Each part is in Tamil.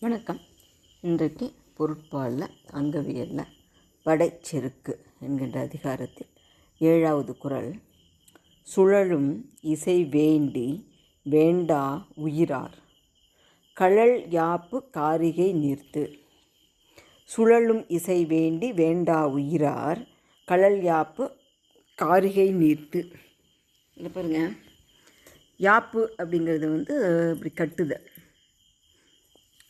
வணக்கம். இன்றைக்கு பொருட்பாலில் அங்கவியலில் படைச்செருக்கு என்கின்ற அதிகாரத்தில் ஏழாவது குறள் சுழலும் இசை வேண்டி வேண்டா உயிரார். கழல் யாப்பு காரிகை நீர்த்து. சுழலும் இசை வேண்டி வேண்டா உயிரார். கழல் யாப்பு காரிகை நீர்த்து. இல்லை பாருங்கள் யாப்பு அப்படிங்கிறது வந்து இப்படி கட்டுதல்.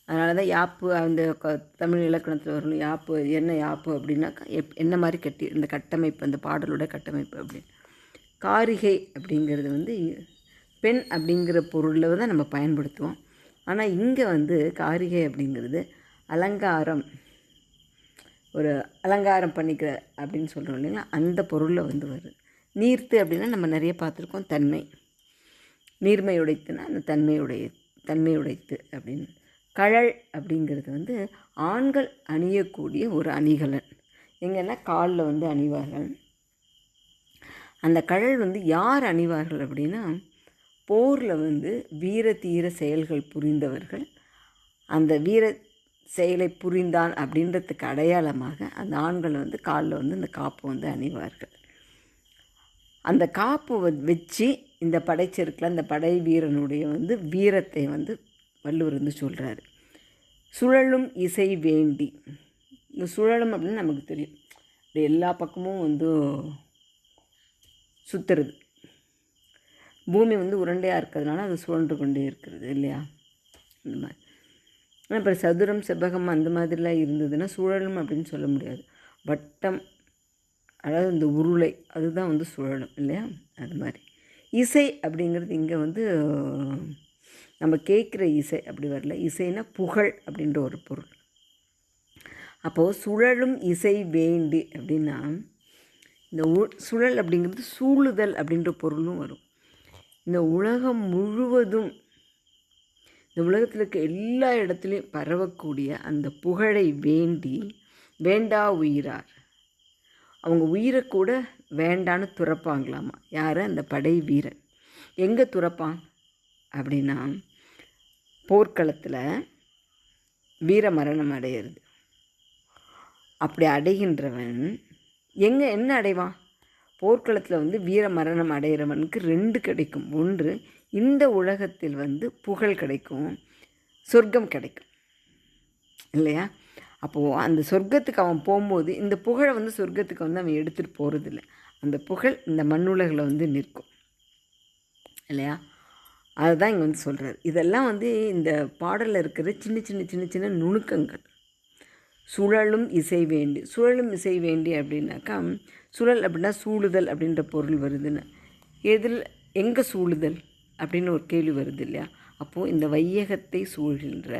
அதனால தான் யாப்பு அந்த க தமிழ் இலக்கணத்தில் வரணும் யாப்பு என்ன யாப்பு அப்படின்னாக்கா எப் என்ன மாதிரி கட்டி இந்த கட்டமைப்பு அந்த பாடலோட கட்டமைப்பு அப்படின்னு. காரிகை அப்படிங்கிறது வந்து பெண் அப்படிங்கிற பொருளில் தான் நம்ம பயன்படுத்துவோம். ஆனால் இங்கே வந்து காரிகை அப்படிங்கிறது அலங்காரம் ஒரு அலங்காரம் பண்ணிக்கிற அப்படின்னு சொல்கிறோம் இல்லைங்களா அந்த பொருளில் வந்து வருது. நீர்த்து அப்படின்னா நம்ம நிறைய பார்த்துருக்கோம் தன்மை. நீர்மை உடைத்துனா அந்த தன்மையுடைய தன்மை உடைத்து அப்படின்னு. கழல் அப்படிங்கிறது வந்து ஆண்கள் அணியக்கூடிய ஒரு அணிகலன். எங்கன்னா காலில் வந்து அணிவார்கள். அந்த கழல் வந்து யார் அணிவார்கள் அப்படின்னா போரில் வந்து வீர தீர செயல்கள் புரிந்தவர்கள். அந்த வீர செயலை புரிந்தான் அப்படின்றதுக்கு அடையாளமாக அந்த ஆண்கள் வந்து காலில் வந்து அந்த காப்பு வந்து அணிவார்கள். அந்த காப்பு வச்சு இந்த படைச்செருக்கில் அந்த படை வீரனுடைய வந்து வீரத்தை வந்து வள்ளுவர் வந்து சொல்கிறாரு சுழலும் இசை வேண்டி. இந்த சுழலும் அப்படின்னு நமக்கு தெரியும். இது எல்லா பக்கமும் வந்து சுற்றுறது பூமி வந்து உருண்டையாக இருக்கிறதுனால அது சுழன்று கொண்டே இருக்கிறது இல்லையா? இந்த மாதிரி. ஆனால் இப்போ சதுரம் செவ்வகம் அந்த மாதிரிலாம் இருந்ததுன்னா சுழலும் அப்படின்னு சொல்ல முடியாது. வட்டம் அதாவது இந்த உருளை அதுதான் வந்து சுழலும் இல்லையா? அது மாதிரி. இசை அப்படிங்கிறது இங்கே வந்து நம்ம கேட்குற இசை அப்படி வரல. இசைனா புகழ் அப்படின்ற ஒரு பொருள். அப்போது சுழலும் இசை வேண்டி அப்படின்னா இந்த உ சுழல் அப்படிங்கிறது சூழுதல் அப்படின்ற பொருளும் வரும். இந்த உலகம் முழுவதும் இந்த உலகத்தில் இருக்க எல்லா இடத்துலையும் பரவக்கூடிய அந்த புகழை வேண்டி வேண்டா உயிரார். அவங்க உயிரை கூட வேண்டான்னு துறப்பாங்களாமா? யார்? அந்த படை வீரன் எங்கே துறப்பான்? அப்படின்னா போர்க்களத்தில் வீர மரணம் அடையிறது. அப்படி அடைகின்றவன் எங்கே என்ன அடைவான் போர்க்களத்தில் வந்து வீர மரணம் அடைகிறவனுக்கு ரெண்டு கிடைக்கும். ஒன்று இந்த உலகத்தில் வந்து புகழ் கிடைக்கும் சொர்க்கம் கிடைக்கும். இல்லையா? அப்போது அந்த சொர்க்கத்துக்கு அவன் போகும்போது இந்த புகழை வந்து சொர்க்கத்துக்கு வந்து அவன் எடுத்துகிட்டு போகிறதில்ல அந்த புகழ் இந்த மண்ணுலகில் வந்து நிற்கும். இல்லையா? அதுதான் இங்கே வந்து சொல்கிறார் இதெல்லாம் வந்து இந்த பாடலில் இருக்கிற சின்ன சின்ன சின்ன சின்ன நுணுக்கங்கள். சுழலும் இசை வேண்டி சுழலும் இசை வேண்டி அப்படின்னாக்கா சுழல் அப்படின்னா சூழுதல் அப்படின்ற பொருள் வருதுன்னு. எதில் எங்கே சூழுதல் அப்படின்னு ஒரு கேள்வி வருது இல்லையா? அப்போது இந்த வையகத்தை சூழ்கின்ற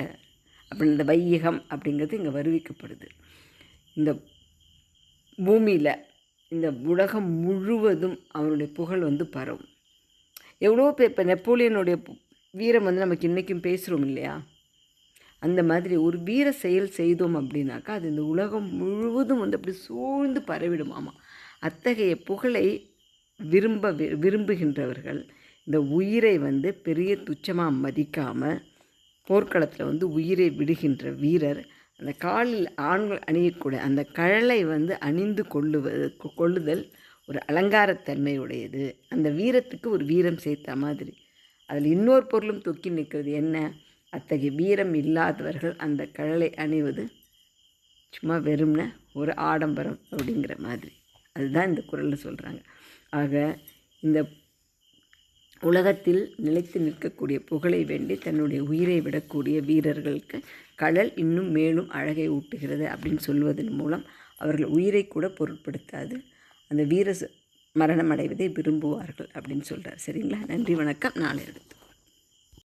அப்படி இந்த வையகம் அப்படிங்கிறது இங்கே வருவிக்கப்படுது. இந்த பூமியில் இந்த உலகம் முழுவதும் அவனுடைய புகழ் வந்து பரவும். எவ்வளோ பேர் இப்போ நெப்போலியனுடைய வீரம் வந்து நமக்கு இன்றைக்கும் பேசுகிறோம் இல்லையா? அந்த மாதிரி ஒரு வீர செயல் செய்தோம் அப்படின்னாக்கா அது இந்த உலகம் முழுவதும் வந்து அப்படி சூழ்ந்து பரவிடுமாமா அத்தகைய புகழை விரும்ப விரும்புகின்றவர்கள் இந்த உயிரை வந்து பெரிய துச்சமாக மதிக்காமல் போர்க்களத்தில் வந்து உயிரை விடுகின்ற வீரர் அந்த காலில் ஆண்கள் அணியக்கூடிய அந்த கழலை வந்து அணிந்து கொள்ளுவது கொள்ளுதல் ஒரு அலங்காரத்தன்மையுடையது. அந்த வீரத்துக்கு ஒரு வீரம் சேர்த்த மாதிரி. அதில் இன்னொரு பொருளும் தொக்கி நிற்கிறது என்ன? அத்தகைய வீரம் இல்லாதவர்கள் அந்த கழலை அணிவது சும்மா வெறும்ன ஒரு ஆடம்பரம் அப்படிங்கிற மாதிரி. அதுதான் இந்த குரலில் சொல்கிறாங்க ஆக இந்த உலகத்தில் நிலைத்து நிற்கக்கூடிய புகழை வேண்டி தன்னுடைய உயிரை விடக்கூடிய வீரர்களுக்கு கடல் இன்னும் மேலும் அழகை ஊட்டுகிறது அப்படின்னு சொல்வதன் மூலம் அவர்கள் உயிரை கூட பொருட்படுத்தாது. அந்த வீர மரணம் அடைவதை விரும்புவார்கள் அப்படின்னு சொல்கிறார் சரிங்களா? நன்றி வணக்கம். நாளை எடுத்து